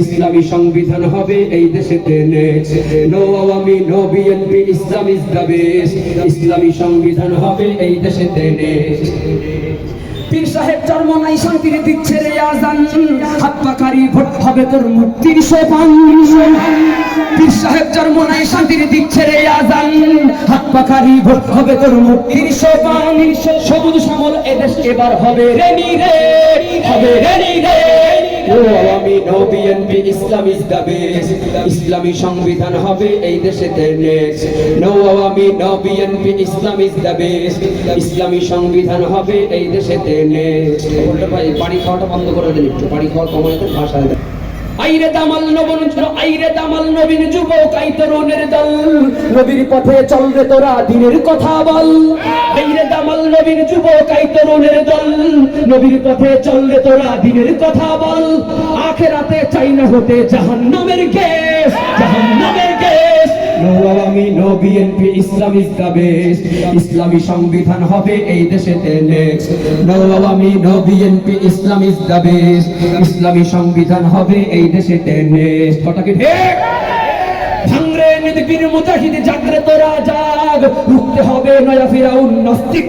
ইসলাম সংবিধান হবে এই next no Awami no BNP Islam is the best ইসলামী সংবিধান হবে এই দেশেতে পীর সাহেব জন্ম নাই, শান্তির দিচ্ছে রে আজান। হাত পাকারি ভোট হবে তোর মুক্তির সোপান। পীর সাহেব জন্ম শান্তির দিচ্ছে রে আজান, হাত পাকারি ভোট হবে তোর মুক্তির সোপান সবুজ শ্যামল এদেশ এবার হবে রে, হবে রেনি রে। নো আওয়ামী নো বিএনপি ইসলাম সংবিধান হবে এই বিএনপি ইসলাম সংবিধান হবে এই দেশেতে বাড়ি খাওয়াটা বন্ধ করে দিন একটু। বাড়ি খাওয়া ভাষায় দেন। আইরে দামাল নবন আইরে দামাল নবীন যুবক, আই তরুণের দল। নবীর পথে চল রে তোরা, দিনের কথা বল। আইরে দামাল নবীন যুবক, আই তরুণের দল। নবীর পথে চল রে তোরা, দিনের কথা বল। আখেরাতে চাই না হতে জাহান্নামের কেস জাহান্নামের no BNP Islam is the best ইসলামী সংবিধান হবে এই দেশেতে next no no BNP Islam is the best ইসলামী সংবিধান হবে এই দেশেতে নেক্সট কথা কি ঠিক? নিদবীর মুজাহিদ জাগরে তোরা জাগ রুখতে হবে নয়া ফিরাউন নাস্তিক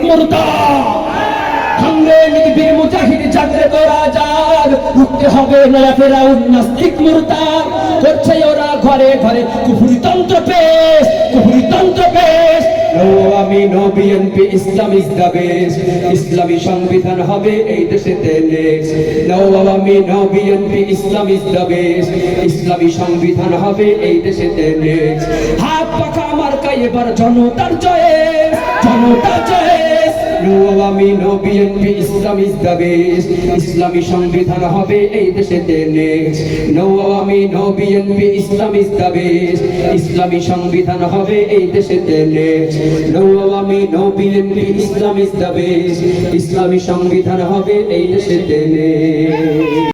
ভাঙরে নিদবীর মুজাহিদ জাগরে তোরা জাগ রুখতে হবে নয়া করছে ওরা ঘরে ঘরে কুফুরি তন্ত্র পেশ। সংবিধান হবে এই দেশেতে next no BNP Islam is the ইসলামী সংবিধান হবে এই দেশেতে নেক্সট হাত পাখা মার্কা এবার জনতার জয়েস জনতার Awami no BNP Islam is the best ইসলামী সংবিধান হবে এই দেশে next. No Awami no BNP Islam is the best ইসলামী সংবিধান হবে এই দেশে next. No Awami no BNP Islam is the best ইসলামী সংবিধান হবে এই দেশেতে নেক্সট।